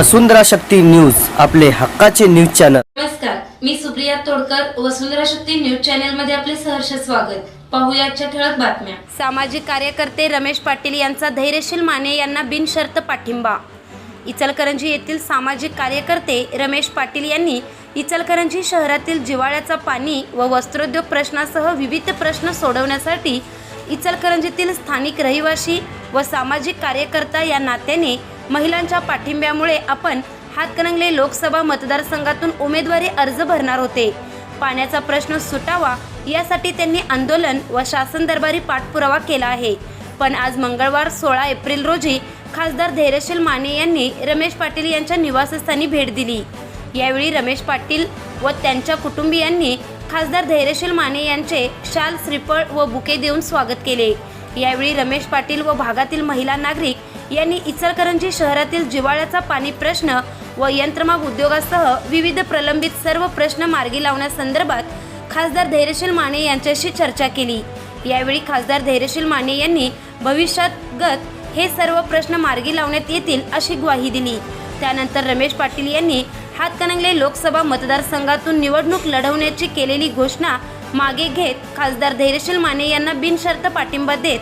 वसुंधरा Shakti news आपले हक्काचे news channel. नमस्कार मी सुप्रिया तोडकर वसुंधरा शक्ती न्यूज चॅनलमध्ये आपले सहर्ष स्वागत. पाहूया आजच्या ठळक बातम्या. सामाजिक कार्यकर्ते रमेश पाटील यांचा धैर्यशील माने यांना बिनशर्त पाठिंबा. इचलकरंजी येथील सामाजिक कार्यकर्ते रमेश पाटील यांनी इचलकरंजी शहरातील जिवाळ्याचा पाणी व वस्त्रोद्योग प्रश्नासह विविध प्रश्न सोडवण्यासाठी इचलकरंजीतील स्थानिक रहिवासी व सामाजिक कार्यकर्ता या नात्याने महिलांच्या पाठिंब्यामुळे आपण हातकणंगले लोकसभा मतदारसंघातून उमेदवारी अर्ज भरणार होते. पाण्याचा प्रश्न सुटावा यासाठी त्यांनी आंदोलन व शासन दरबारी पाठपुरावा केला आहे. पण आज मंगळवार सोळा एप्रिल रोजी खासदार धैर्यशील माने यांनी रमेश पाटील यांच्या निवासस्थानी भेट दिली. यावेळी रमेश पाटील व त्यांच्या कुटुंबियांनी खासदार धैर्यशील माने यांचे शाल श्रीफळ व बुके देऊन स्वागत केले. यावेळी रमेश पाटील व भागातील महिला नागरिक यांनी इचलकरंजी शहरातील जिवाळ्याचा पाणी प्रश्न व यंत्रमाग उद्योगासह विविध प्रलंबित सर्व प्रश्न मार्गी लावण्यासंदर्भात खासदार धैर्यशील माने यांच्याशी चर्चा केली. यावेळी खासदार धैर्यशील माने यांनी भविष्यातगत हे सर्व प्रश्न मार्गी लावण्यात येतील अशी ग्वाही दिली. त्यानंतर रमेश पाटील यांनी हातकणंगले लोकसभा मतदारसंघातून निवडणूक लढवण्याची केलेली घोषणा मागे घेत खासदार धैर्यशील माने यांना बिनशर्त पाठिंबा देत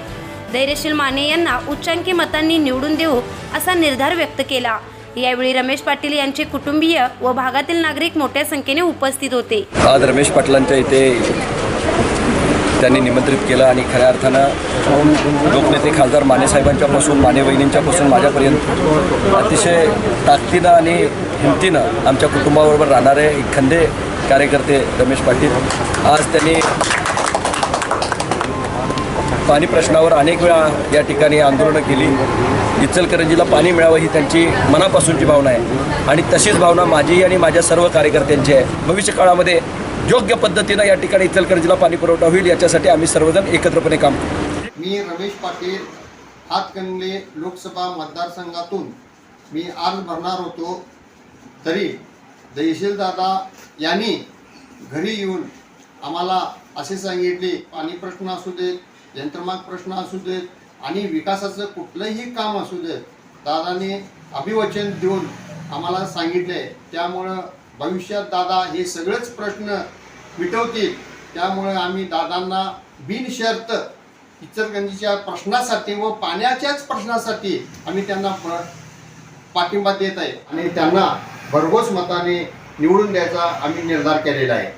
धैर्यशील माने यांना उच्चांकी मतांनी निवडून देऊ असा निर्धार व्यक्त केला. यावेळी रमेश पाटील यांचे कुटुंबीय व भागातील नागरिक मोठ्या संख्येने उपस्थित होते. आज रमेश पाटलांच्या इथे त्यांनी निमंत्रित केलं आणि खऱ्या अर्थानं लोकनेते खासदार मानेसाहेबांच्यापासून माने वहिनींच्यापासून माझ्यापर्यंत अतिशय ताकदीनं आणि हिमतीनं आमच्या कुटुंबाबरोबर राहणारे एक खंदे कार्यकर्ते रमेश पाटील. आज त्यांनी पाणी प्रश्नावर अनेक वेळा या ठिकाणी आंदोलनं केली. इचलकरंजीला पाणी मिळावं ही त्यांची मनापासूनची भावना आहे. आणि तशीच भावना माझी आणि माझ्या सर्व कार्यकर्त्यांची आहे. भविष्य काळामध्ये योग्य पद्धतीनं या ठिकाणी इचलकरंजीला पाणी पुरवठा होईल याच्यासाठी आम्ही सर्वजण एकत्रपणे काम करू मी रमेश पाटील हातकणंगले लोकसभा मतदारसंघातून. मी अर्ज भरणार होतो. तरी जयशील यांनी घरी येऊन आम्हाला असे सांगितले पाणी प्रश्न असू देत यंत्रमाग प्रश्न असू देत आणि विकासाचं कुठलंही काम असू देत दादाने अभिवचन देऊन आम्हाला सांगितले त्यामुळं भविष्यात दादा हे सगळेच प्रश्न मिटवतील. त्यामुळे आम्ही दादांना बिनशर्त इचलगंजीच्या प्रश्नासाठी व पाण्याच्याच प्रश्नासाठी आम्ही त्यांना प्र- पाठिंबा देत आहे. आणि त्यांना भरघोस मताने निवडून द्यायचा आम्ही निर्धार केलेला आहे.